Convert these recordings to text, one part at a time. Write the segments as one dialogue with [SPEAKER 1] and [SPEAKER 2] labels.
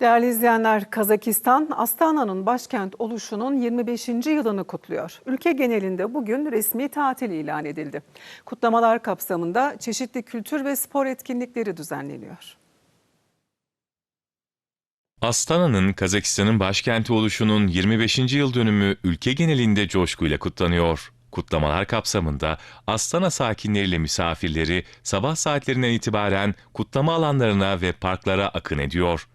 [SPEAKER 1] Değerli izleyenler, Kazakistan, Astana'nın başkent oluşunun 25. yılını kutluyor. Ülke genelinde bugün resmi tatil ilan edildi. Kutlamalar kapsamında çeşitli kültür ve spor etkinlikleri düzenleniyor.
[SPEAKER 2] Astana'nın Kazakistan'ın başkenti oluşunun 25. yıl dönümü ülke genelinde coşkuyla kutlanıyor. Kutlamalar kapsamında Astana sakinleriyle misafirleri sabah saatlerinden itibaren kutlama alanlarına ve parklara akın ediyor.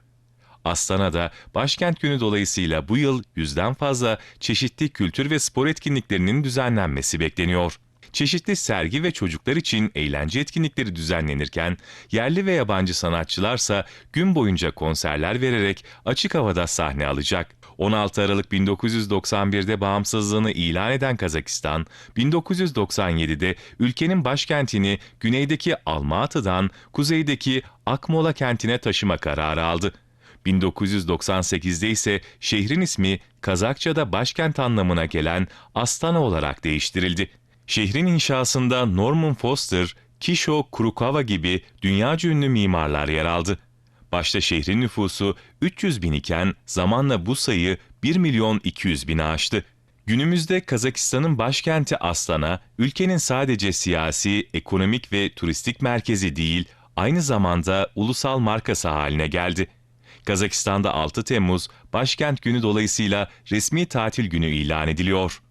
[SPEAKER 2] Astana'da başkent günü dolayısıyla bu yıl yüzden fazla çeşitli kültür ve spor etkinliklerinin düzenlenmesi bekleniyor. Çeşitli sergi ve çocuklar için eğlence etkinlikleri düzenlenirken yerli ve yabancı sanatçılarsa gün boyunca konserler vererek açık havada sahne alacak. 16 Aralık 1991'de bağımsızlığını ilan eden Kazakistan, 1997'de ülkenin başkentini güneydeki Almatı'dan kuzeydeki Akmola kentine taşıma kararı aldı. 1998'de ise şehrin ismi Kazakça'da başkent anlamına gelen Astana olarak değiştirildi. Şehrin inşasında Norman Foster, Kisho Kurokawa gibi dünyaca ünlü mimarlar yer aldı. Başta şehrin nüfusu 300 bin iken zamanla bu sayı 1 milyon 200 bini aştı. Günümüzde Kazakistan'ın başkenti Astana, ülkenin sadece siyasi, ekonomik ve turistik merkezi değil, aynı zamanda ulusal markası haline geldi. Kazakistan'da 6 Temmuz başkent günü dolayısıyla resmi tatil günü ilan ediliyor.